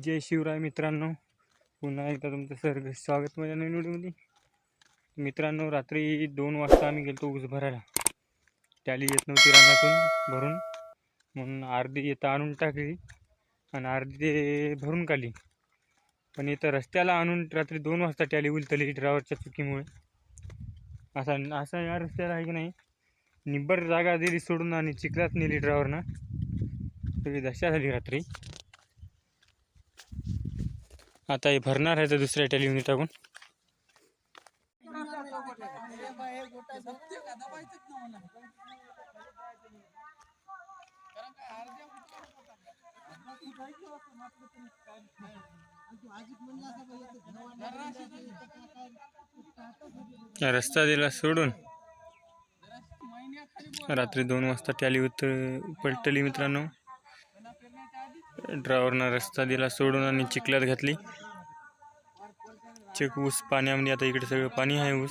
जय शिवराय मित्रांनो. पुन्हा एकदा तुमचं सर स्वागत माझ्या नवीन व्हिडिओमध्ये. मित्रांनो रात्री दोन वाजता आम्ही गेलो ऊस भरायला. टॅली येत नव्हती रानातून भरून. म्हणून अर्धी येतं आणून टाकली आणि अर्धी ते भरून काढली. पण इथं रस्त्याला आणून रात्री दोन वाजता टॅली उलतली ड्रायव्हरच्या चुकीमुळे. असा असा या रस्त्याला आहे की नाही? निब्बर जागा दिली सोडून आणि चिखलात नेली ड्रायव्हरनं. सगळी दशा झाली रात्री. आता हे भरणार आहे तर दुसऱ्या टेलिव्हिजन टाकून. रस्ता दिला सोडून. रात्री दोन वाजता टॅली उतर पलटली मित्रांनो. ड्रायव्हरनं रस्ता दिला सोडून आणि चिखलात घातली. चिक ऊस पाण्यामध्ये आता इकडे सगळं पाणी आहे ऊस.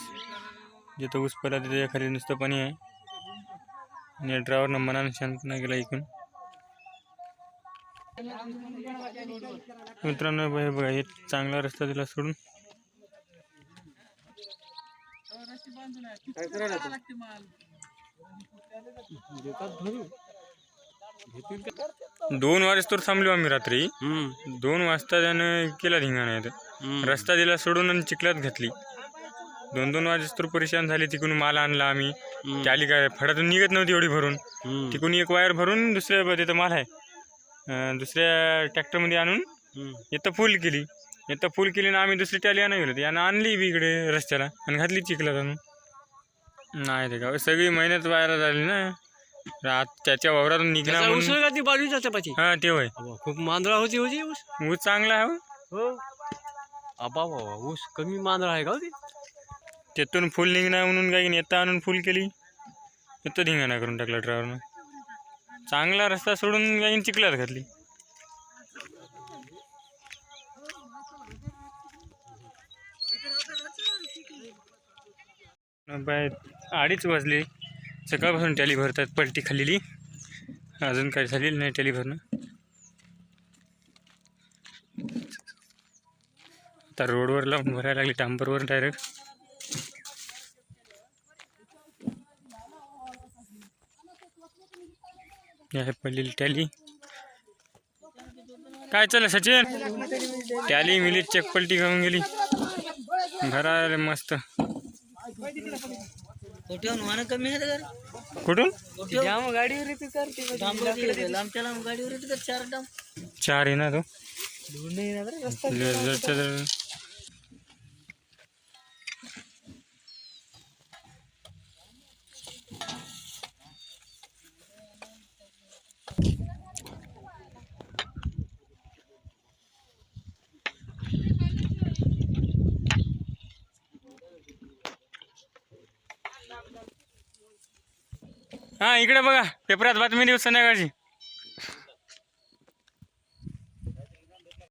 जिथं ऊस पडला तिथे खाली नुसतं पाणी आहे. आणि ड्रायव्हरनं मनानं नाही गेला इकडून मित्रांनो हे बघा हे चांगला रस्ता दिला सोडून. दोन वाजता थांबलो आम्ही रात्री. दोन वाजता त्यानं केला धिंगाणा इथं. रस्ता दिला सोडून आणि चिखलात घातली. दोन दोन वाजेस्तोर परेशान झाले. तिकडून माल आणला आम्ही. त्याली काय फडातून निघत नव्हती एवढी भरून. तिकडून एक वायर भरून दुसऱ्या तिथं माल आहे. दुसऱ्या ट्रॅक्टरमध्ये आणून इथं फुल केली. इथं फुल केली ना आम्ही दुसरी टॅली आणा गेलो. यानं आणली बी इकडे रस्त्याला आणि घातली चिखलात आणून. नाही ते का सगळी मेहनत वायरा झाली ना. रात त्याच्या वावरातून निघणार त्याचा ऊस म्हणून ती बाजूच्या चपाती हा ते होय. खूप मांदळा होती होती ऊस. ऊस चांगला आहे हो. हो. आबा बाबा ऊस कमी मांदळा आहे का होती त्यातून फुल निघणार म्हणून काही नेता आणून फुल केली. तिथं धिंगाणा करून टाकला ड्रायव्हरनं चांगला रस्ता सोडून काही चिखलात घातली. बाय अडीच वाजले. सकाळपासून टॅली भरतात पलटी खाल्लेली. अजून काही झालेली नाही टॅली भरणं. आता रोडवर लावून भरायला लागली टांबरवर डायरेक्ट हे आहे टॅली काय चाललं सचिन? टॅली मिली चेक पलटी घेऊन गेली. भरा मस्त. कमी आहे का कुठून? जाम गाडीवर येते करते लांबच्या लांब गाडीवर येते कर चार डाम. चार आहे ना तो धुंड येणार रे रस्ता हा इकडे बघा. पेपरात बातमी देऊ संध्याकाळची.